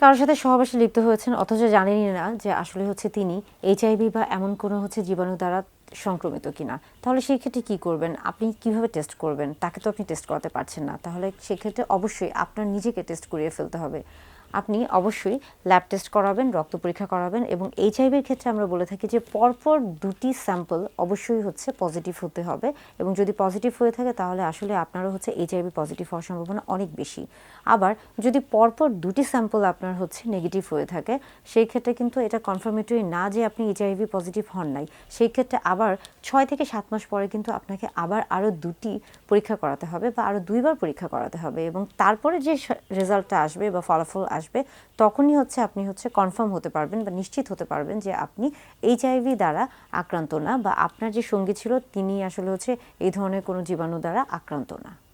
কারোর সাথে সহবাসে লিপ্ত হয়েছেন, অথচ জানেনই না যে আসলে হচ্ছে তিনি এইচআইভি বা এমন কোনো হচ্ছে জীবাণু দ্বারা সংক্রমিত কিনা। তাহলে সেই ক্ষেত্রে কী করবেন? আপনি কীভাবে টেস্ট করবেন? তাকে তো আপনি টেস্ট করাতে পারছেন না। তাহলে সেক্ষেত্রে অবশ্যই আপনার নিজেকে টেস্ট করিয়ে ফেলতে হবে। আপনি অবশ্যই ল্যাব টেস্ট করাবেন, রক্ত পরীক্ষা করাবেন এবং এইচআইভির ক্ষেত্রে আমরা বলে থাকি যে পরপর দুটি স্যাম্পল অবশ্যই হচ্ছে পজিটিভ হতে হবে এবং যদি পজিটিভ হয়ে থাকে তাহলে আসলে আপনারও হচ্ছে এইচআইভি পজিটিভ হওয়ার সম্ভাবনা অনেক বেশি। আবার যদি পরপর দুটি স্যাম্পল আপনার হচ্ছে নেগেটিভ হয়ে থাকে, সেই ক্ষেত্রে কিন্তু এটা কনফার্মেটরি না যে আপনি এইচআইভি পজিটিভ হন নাই, সেই ক্ষেত্রে আবার ছয় থেকে সাত মাস পরে কিন্তু আপনাকে আবার আরও দুটি পরীক্ষা করাতে হবে বা আরও দুইবার পরীক্ষা করাতে হবে এবং তারপরে যে রেজাল্টটা আসবে বা ফলাফল আসবে তখনই হচ্ছে আপনি হচ্ছে কনফার্ম হতে পারবেন বা নিশ্চিত হতে পারবেন যে আপনি এইচআইভি দ্বারা আক্রান্ত না বা আপনার যে সঙ্গী ছিল তিনি আসলে হচ্ছে এই ধরনের কোনো জীবাণু দ্বারা আক্রান্ত না।